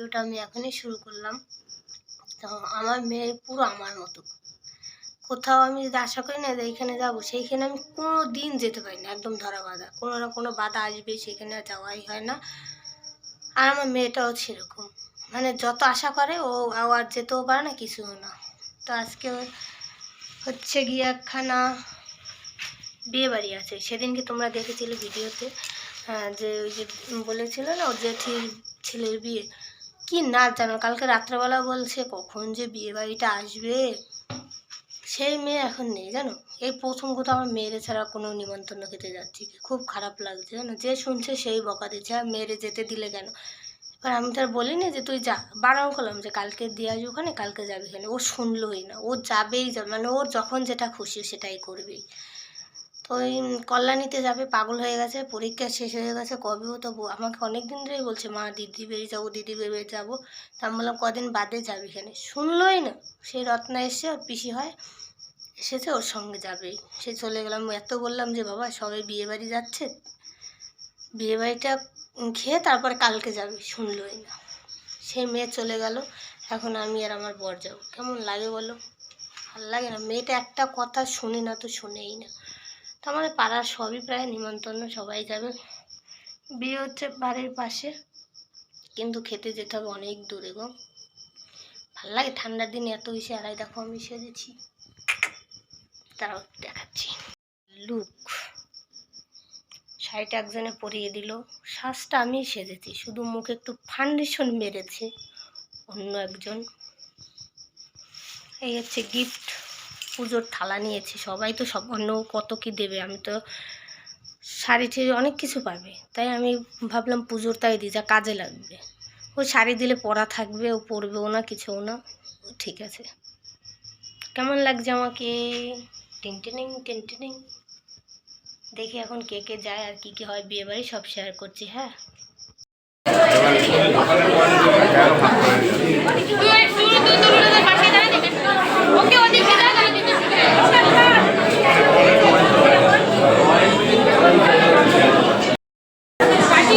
ভিডিওটা আমি এখনই শুরু করলাম। তো আমার মেয়ে পুরো আমার মতো। কোথাও আমি যদি আশা করি না যে এইখানে যাব, সেইখানে আমি কোনো দিন যেতে পারি না, একদম ধরা বাঁধা। কোনো না কোনো বাধা আসবে সেখানে আর যাওয়াই হয় না। আর আমার মেয়েটাও সেরকম। মানে যত আশা করে, ও আর যেতেও পারে না, কিছুও না। তো আজকে হচ্ছে গিয়ে একখানা বিয়ে বাড়ি আছে। সেদিনকে তোমরা দেখেছিলে ভিডিওতে? যে ওই যে বলেছিল না, ওর জেঠির ছেলের বিয়ে? কি না জানো? কালকে রাত্রেবেলা বলছে, কখন যে বিয়ে বাড়িটা আসবে? সেই মেয়ে এখন নেই জানো? এই প্রথম কোথাও আমার মেয়েরে ছাড়া কোনো নিমন্ত্রণ খেতে যাচ্ছি খুব খারাপ লাগছে জানো? যে শুনছে সেই বকা দিচ্ছে। আর মেয়েরে যেতে দিলে কেন? এবার আমি তার বলিনি যে তুই যা। বারণ করলাম যে কালকে দিয়ে আসবি ওখানে, কালকে যাবি এখানে। ও শুনলোই না। ও যাবেই যাবে মানে ওর যখন যেটা খুশি সেটাই করবেই। তো ওই কল্যাণীতে যাবে, পাগল হয়ে গেছে, পরীক্ষা শেষ হয়ে গেছে কবেও তো আমাকে অনেক দিন ধরেই বলছে, মা, দিদি বেরিয়ে যাব, দিদি বেরিয়ে যাব। তা আমি বললাম, কদিন বাদে যাবি এখানে? শুনলোই না। সেই রত্না এসে ওর পিসি হয়, এসেছে, ওর সঙ্গে যাবেই। সে চলে গেলাম এত বললাম যে, বাবা, সবাই বিয়ে বাড়ি যাচ্ছে, বিয়ে বাড়িটা খেয়ে তারপর কালকে যাবে। শুনলোই না। সেই মেয়ে চলে গেল, এখন আমি আর আমার বর যাব। কেমন লাগে বলো? ভালো লাগে না? মেয়েটা একটা কথা শুনে না তো শুনেই না। তো আমাদের পাড়ার সবই প্রায় নিমন্ত্রণ, সবাই যাবে। বিয়ে হচ্ছে বাড়ির পাশে, কিন্তু খেতে যেতে হবে অনেক দূরে গো। ভালো লাগে ঠান্ডার দিনে এত বেশি আড়াই দেখো আমি সেজেছি তারাও দেখাচ্ছি। লুক, শাড়িটা একজনে পরিয়ে দিল। শ্বাসটা আমি সেজেছি, শুধু মুখে একটু ফাউন্ডেশন মেরেছে অন্য একজন। এই হচ্ছে গিফট পুজোর থালা নিয়েছি, সবাই তো সব অন্য কত কি দেবে, আমি তো শাড়ি টিড়ি অনেক কিছু পাবে, তাই আমি ভাবলাম পুজোর তাই দিই, যা কাজে লাগবে। ও শাড়ি দিলে পরা থাকবে, ও পরবেও না, কিছুও না, ঠিক আছে। কেমন লাগছে আমাকে? টিনটিনিং টিনটিনিং দেখি এখন কে কে যায় আর কি কি হয়, বিয়ে বাড়ি সব শেয়ার করছি হ্যাঁ।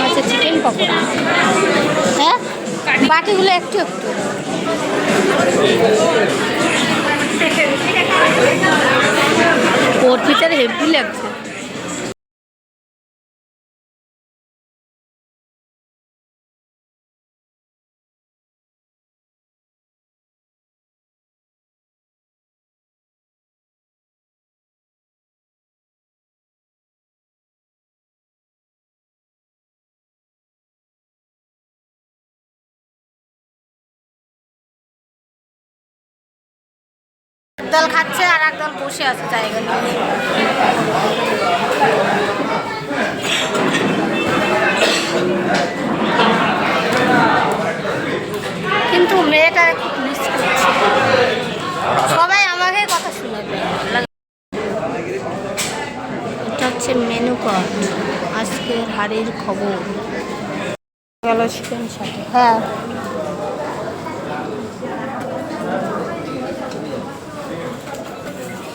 আচ্ছা চিকেন পকোড়া হ্যাঁ বাকিগুলো একটু একটু ওর পিছনে হেভি লাগছে একদল খাচ্ছে আর একদল বসে আছে জায়গা নিয়ে। কিন্তু মেয়েটা খুব মিস করছে। সবাই আমাকে কথা শুনে এটা হচ্ছে মেনু কার্ড আজকের হাড়ির খবর। গেল চিকেন সাথে হ্যাঁ।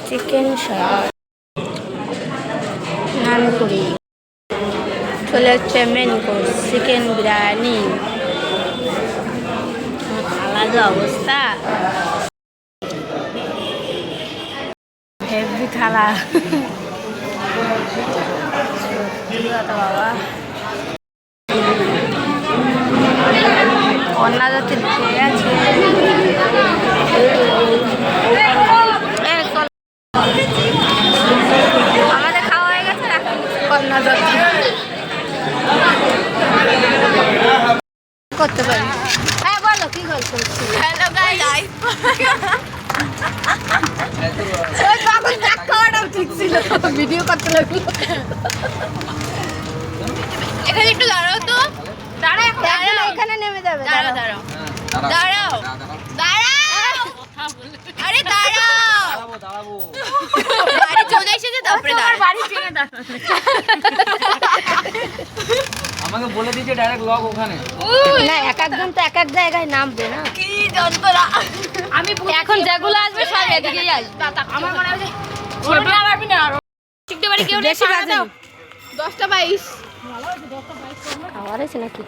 চিকেন নানপুরি চলে যাচ্ছে মেন কোর্স চিকেন বিরিয়ানি। আলাদা অবস্থা। হেভি খালা বাবা অন্য যাতে ধুয়ে আছে এ, চল। আমাদের খাওয়া হয়ে গেছে এখন কন্যা যাত্রী করতে পারি। হ্যাঁ বলো কি গল্প হ্যালো গাইস ওই পাগল চাক খাওয়াটাও ঠিক ছিল। ভিডিও করতে লাগল। এখানে একটু দাঁড়াও তো। দাঁড়াও একজন এখানে নেমে যাবে দাঁড়াও দাঁড়াও। দাঁড়াও। দাঁড়াও। আরে দাঁড়াও। বাড়ি চলে এসেছে তারপরে দাঁড়াও বাড়ি চেনে আমাকে বলে দিয়েছে ডাইরেক্ট লগ ওখানে। না এক একজন তো এক এক জায়গায় নামবে না। কি যন্ত্রণা! আমি এখন যেগুলো আসবে সব এদিকেই আসবে। আমার মনে হয় ছোটটা পারবি না আরও শিখতে পারি কেউ বেশি বাজে দশটা বাইশ। খাওয়ার আছে নাকি?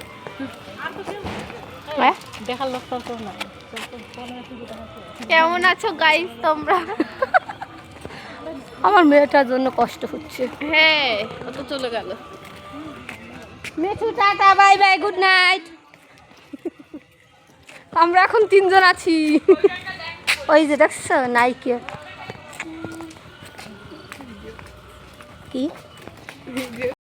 হ্যাঁ? দেখার লোক তো না কেমন আছো গাইস তোমরা? আমার মেয়েটার জন্য কষ্ট হচ্ছে। হ্যাঁ ও তো চলে গেল। মেঠু tata, bye bye, good night. আমরা এখন তিনজন আছি। ওই যে দেখছ নাইকে কি?